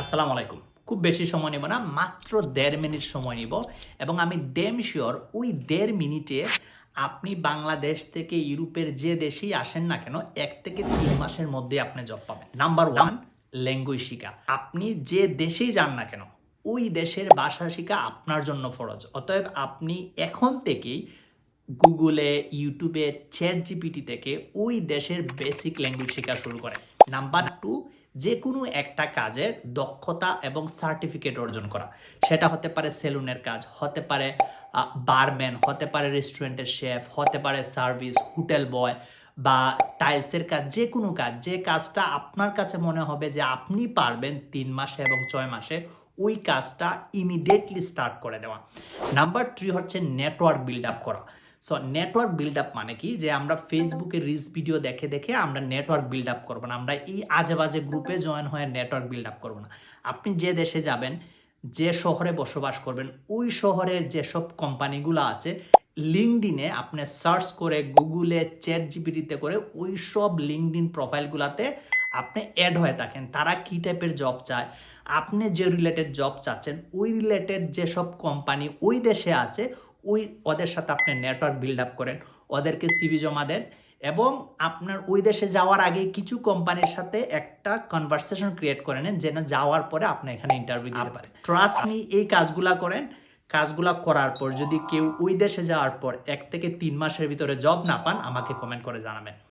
আসসালামু আলাইকুম। খুব বেশি সময় নেব না, মাত্র দেড় মিনিট সময় নিব এবং আমি ডেম শিওর ওই দেড় মিনিটে আপনি বাংলাদেশ থেকে ইউরোপের যে দেশেই আসেন না কেন, এক থেকে তিন মাসের মধ্যে আপনি জব পাবেন। নাম্বার ওয়ান ল্যাঙ্গুয়েজ শিখা আপনি যে দেশেই যান না কেন, ওই দেশের ভাষা শিখা আপনার জন্য ফরজ। অতএব আপনি এখন থেকেই গুগলে ইউটিউবে চ্যাট জিপিটি থেকে ওই দেশের বেসিক ল্যাঙ্গুয়েজ শেখা শুরু করে নাম্বার টু যে কোনো একটা কাজের দক্ষতা এবং সার্টিফিকেট অর্জন করা। সেটা হতে পারে সেলুনের কাজ, হতে পারে বারম্যান হতে পারে রেস্টুরেন্টের শেফ হতে পারে সার্ভিস হোটেল বয় বা টাইলসের কাজ যে কোনো কাজ। যে কাজটা আপনার কাছে মনে হবে যে আপনি পারবেন তিন মাসে এবং ছয় মাসে, ওই কাজটা ইমিডিয়েটলি স্টার্ট করে দেওয়া। নাম্বার থ্রি হচ্ছে নেটওয়ার্ক বিল্ড আপ করা। সো নেটওয়ার্ক বিল্ড আপ মানে কি? যে আমরা ফেসবুকে রিলস ভিডিও দেখে দেখে আমরা নেটওয়ার্ক বিল্ড আপ করব না। আমরা এই আজে বাজে গ্রুপে জয়েন হয়ে নেটওয়ার্ক বিল্ড আপ করব না। আপনি যে দেশে যাবেন, যে শহরে বসবাস করবেন, ওই শহরের যেসব কোম্পানিগুলো আছে লিঙ্কডিনে আপনি সার্চ করে গুগলে চ্যাট জিপিটিতে করে ওই সব লিঙ্কডিন প্রোফাইলগুলোতে আপনি অ্যাড হয়ে থাকেন। তারা কী টাইপের জব চায়? আপনি যে রিলেটেড জব চাচ্ছেন, ওই রিলেটেড যেসব কোম্পানি ওই দেশে আছে ওই ওদের সাথে আপনি নেটওয়ার্ক বিল্ড আপ করেন ওদেরকে সিভি জমা দেন এবং আপনার ওই দেশে যাওয়ার আগে কিছু কোম্পানির সাথে একটা কনভারসেশন ক্রিয়েট করে নেন যেন যাওয়ার পরে আপনি এখানে ইন্টারভিউ দিতে পারেন। ট্রাস্ট মি এই কাজগুলা করেন। কাজগুলা করার পর যদি কেউ ওই দেশে যাওয়ার পর এক থেকে তিন মাসের ভিতরে জব না পান আমাকে কমেন্ট করে জানাবেন।